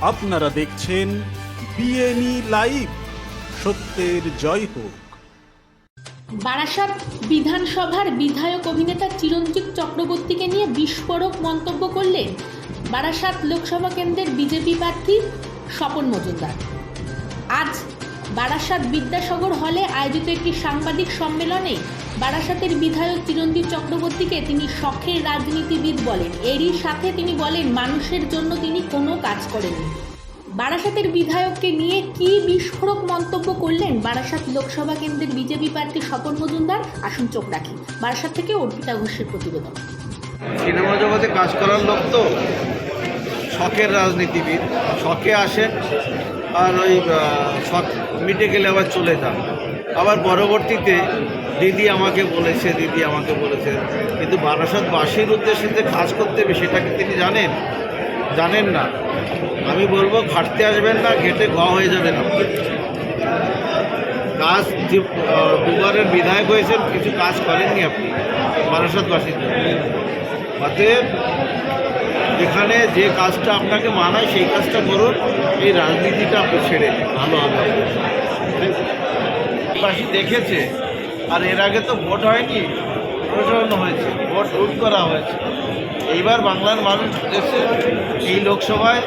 আপনারা দেখছেন বিএনই লাইভ। সত্যের জয় হোক। বারাসাত বিধানসভার বিধায়ক অভিনেতা চিরঞ্জিত চক্রবর্তীকে নিয়ে বিস্ফোরক মন্তব্য করলেন বারাসাত লোকসভা কেন্দ্রের বিজেপি প্রার্থী স্বপন মজুমদার। আজ বারাসাত বিদ্যাসাগর হলে আয়োজিত একটি সাংবাদিক সম্মেলনে বারাসাতের বিধায়ক চিরঞ্জিত চক্রবর্তীকে তিনি শখের রাজনীতিবিদ বলেন। এরই সাথে তিনি বলেন, মানুষের জন্য তিনি কোনো কাজ করেননি। বারাসাতের বিধায়ককে নিয়ে কি বিস্ফোরক মন্তব্য করলেন বারাসাত লোকসভা কেন্দ্রের বিজেপি প্রার্থী স্বপন মজুমদার? আসুন চোখ রাখি। বারাসাত থেকে অর্পিতা ঘোষের প্রতিবেদন। সিনেমা জগতে কাজ করার লোক তো শখের রাজনীতিবিদ। শখে আসেন আর ওই মিটে গেলে আবার চলে যান। আবার পরবর্তীতে দিদি আমাকে বলেছে, দিদি আমাকে বলেছে, কিন্তু বারাসাতবাসীর উদ্দেশ্যে যে কাজ করতে হবে, সেটা কি তিনি জানেন? জানেন না। আমি বলব, ঘাটতে আসবেন না, ঘেটে গ হয়ে যাবেন আপনি। কাজ যে দুবারের বিধায়ক হয়েছেন, কিছু কাজ করেননি আপনি, বারাসাতবাসীর জন্য। অতএব যেখানে যে কাজটা আপনাকে মানায়, সেই কাজটা করুন। এই রাজনীতিটা আপনি ছেড়ে ভালো হবে বাসী দেখেছে, আর এর আগে তো ভোট হয়নি প্রশাসন হয়েছে, ভোট রুট করা হয়েছে। এইবার বাংলার মানুষ দেশে এই লোকসভায়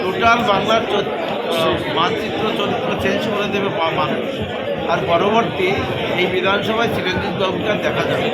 টোটাল বাংলার মানচিত্র চরিত্র চেঞ্জ করে দেবে মানুষ। আর পরবর্তী এই বিধানসভায় চিরঞ্জিত বাবুকে দেখা যাবে।